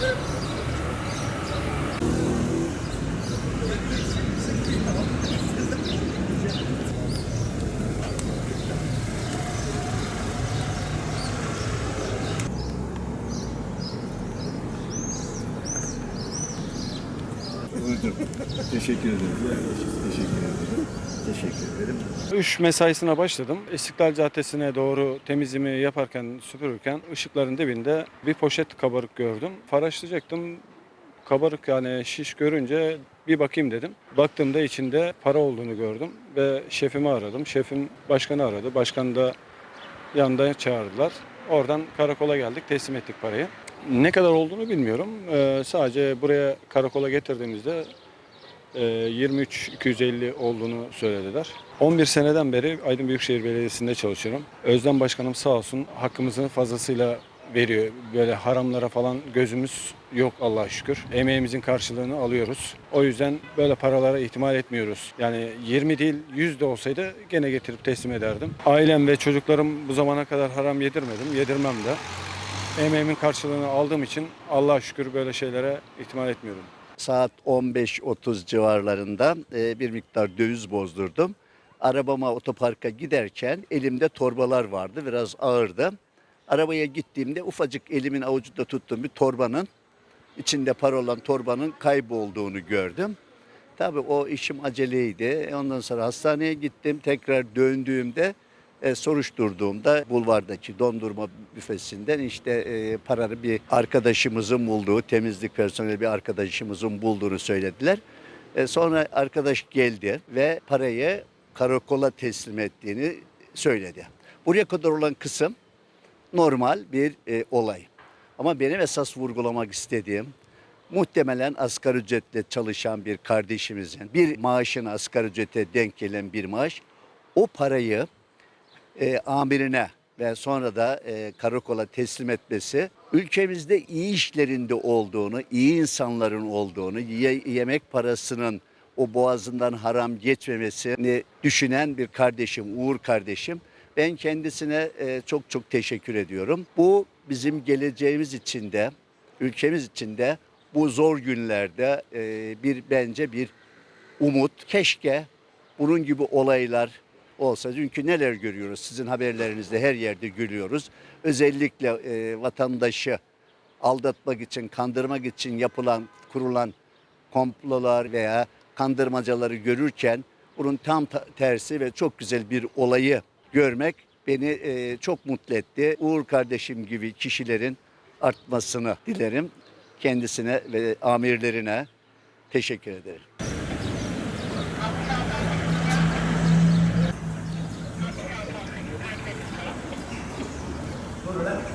Thank you. Teşekkür ederiz. Yaklaşık teşekkür ederim. Teşekkür ederim. Üç mesaisine başladım. İstiklal Caddesi'ne doğru temizliğimi yaparken, süpürürken ışıkların dibinde bir poşet kabarık gördüm. Faraşlayacaktım. Kabarık yani şiş görünce bir bakayım dedim. Baktığımda içinde para olduğunu gördüm ve şefimi aradım. Şefim başkanı aradı. Başkan da yanında çağırdılar. Oradan karakola geldik, teslim ettik parayı. Ne kadar olduğunu bilmiyorum. Ee, sadece buraya karakola getirdiğimizde e, 23-250 olduğunu söylediler. 11 seneden beri Aydın Büyükşehir Belediyesi'nde çalışıyorum. Özlem Başkanım sağ olsun hakkımızı fazlasıyla veriyor. Böyle haramlara falan gözümüz yok Allah'a şükür. Emeğimizin karşılığını alıyoruz. O yüzden böyle paralara ihtimal etmiyoruz. Yani 20 değil 100 de olsaydı gene getirip teslim ederdim. Ailem ve çocuklarım bu zamana kadar haram yedirmedim, yedirmem de. Emeğimin karşılığını aldığım için Allah'a şükür böyle şeylere ihtimal etmiyorum. saat 15.30 civarlarında e, bir miktar döviz bozdurdum. Arabama otoparka giderken elimde torbalar vardı biraz ağırdı. Arabaya gittiğimde ufacık elimin avucunda tuttuğum bir torbanın içinde para olan torbanın kaybolduğunu gördüm. Tabii o işim aceleydi. Ondan sonra hastaneye gittim. Tekrar döndüğümde e, soruşturduğumda bulvardaki dondurma büfesinden işte e, parayı bir arkadaşımızın bulduğu, temizlik personeli bir arkadaşımızın bulduğunu söylediler. E, sonra arkadaş geldi ve parayı karakola teslim ettiğini söyledi. Buraya kadar olan kısım normal bir e, olay. Ama benim esas vurgulamak istediğim muhtemelen asgari ücretle çalışan bir kardeşimizin bir maaşın asgari ücrete denk gelen bir maaş o parayı e, amirine ve sonra da e, karakola teslim etmesi ülkemizde iyi işlerinde olduğunu, iyi insanların olduğunu, ye- yemek parasının o boğazından haram geçmemesini düşünen bir kardeşim, Uğur kardeşim. Ben kendisine e, çok çok teşekkür ediyorum. Bu bizim geleceğimiz için de, ülkemiz için de bu zor günlerde e, bir bence bir umut. Keşke bunun gibi olaylar olsa. Çünkü neler görüyoruz sizin haberlerinizde her yerde görüyoruz. Özellikle e, vatandaşı aldatmak için, kandırmak için yapılan, kurulan komplolar veya kandırmacaları görürken bunun tam ta- tersi ve çok güzel bir olayı görmek beni e, çok mutlu etti. Uğur kardeşim gibi kişilerin artmasını dilerim. Kendisine ve amirlerine teşekkür ederim.